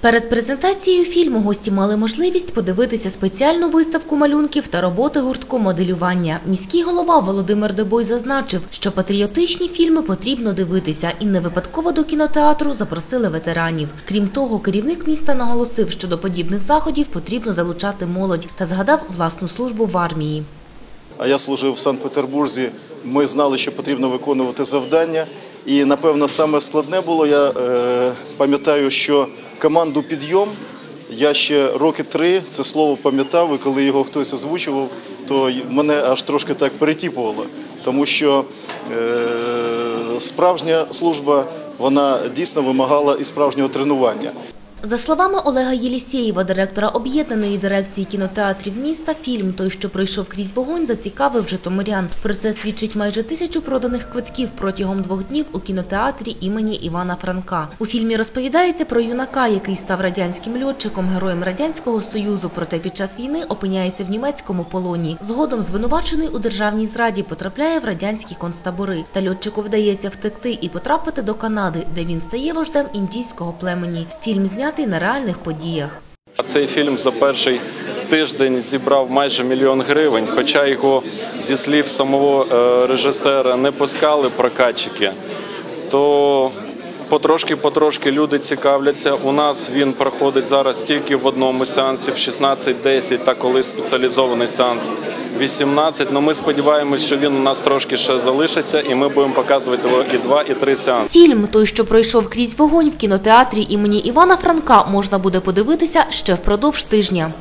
Перед презентацією фільму гості мали можливість подивитися спеціальну виставку малюнків та роботи гуртку моделювання. Міський голова Володимир Дебой зазначив, що патріотичні фільми потрібно дивитися, і не випадково до кінотеатру запросили ветеранів. Крім того, керівник міста наголосив, що до подібних заходів потрібно залучати молодь та згадав власну службу в армії. А я служив в Санкт-Петербурзі. Ми знали, що потрібно виконувати завдання. І напевно саме складне було. Я е, пам'ятаю, що команду підйом я ще роки три це слово пам'ятав, і коли його хтось озвучував, то мене аж трошки так перетіпувало. Тому що е, справжня служба вона дійсно вимагала і справжнього тренування. За словами Олега Єлісєєва, директора об'єднаної дирекції кінотеатрів міста, фільм «Той, що пройшов крізь вогонь» зацікавив житомирян. Про це свідчить майже тисячу проданих квитків протягом двох днів у кінотеатрі імені Івана Франка. У фільмі розповідається про юнака, який став радянським льотчиком, героєм радянського союзу. Проте під час війни опиняється в німецькому полоні. Згодом звинувачений у державній зраді потрапляє в радянські концтабори. Та льотчику вдається втекти і потрапити до Канади, де він стає вождем індійського племені. Фільм знятий на реальних подіях. Цей фільм за перший тиждень зібрав майже мільйон гривень, хоча його зі слів самого е, режисера не пускали прокатчики, то потрошки-потрошки люди цікавляться. У нас він проходить зараз тільки в одному сеансі в 16.10 та коли спеціалізований сеанс 18. але ми сподіваємось, що він у нас трошки ще залишиться, і ми будемо показувати його і два, і три сеанси. Фільм «Той, що пройшов крізь вогонь» в кінотеатрі імені Івана Франка можна буде подивитися ще впродовж тижня.